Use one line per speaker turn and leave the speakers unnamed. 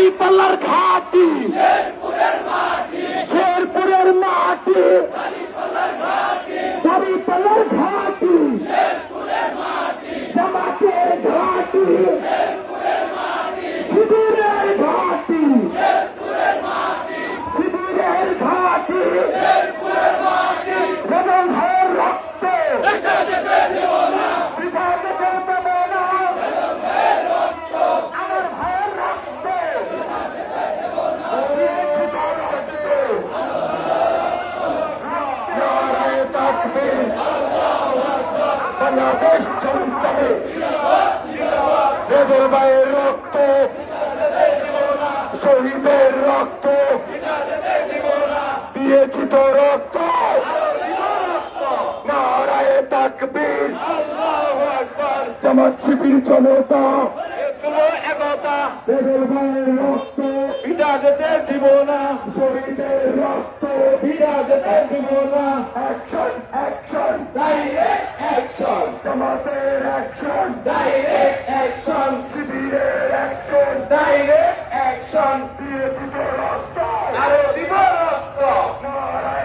কালীপাল্লার ঘাটি। শেরপুরের মাটি। কালীপাল্লার ঘাটি। জামাতের ঘাটি। বাংলাদেশ চমকাবে রেবেল ভাইয়ের রক্ত শহীদের রক্ত দিয়েছি তো রক্ত। নারায় তাকবীর। জামাত শিবির জনতা
একতা
রেবেল ভাইয়ের রক্ত।
বিটা যেতে দিব না।
শহীদের রক্ত।
বিটা যেতে দিব না।
অ্যাকশন তোমাদের অ্যাকশন
ডাইরেক্ট অ্যাকশন
শিবিরের অ্যাকশন ডাইরেক্ট অ্যাকশন দিয়ে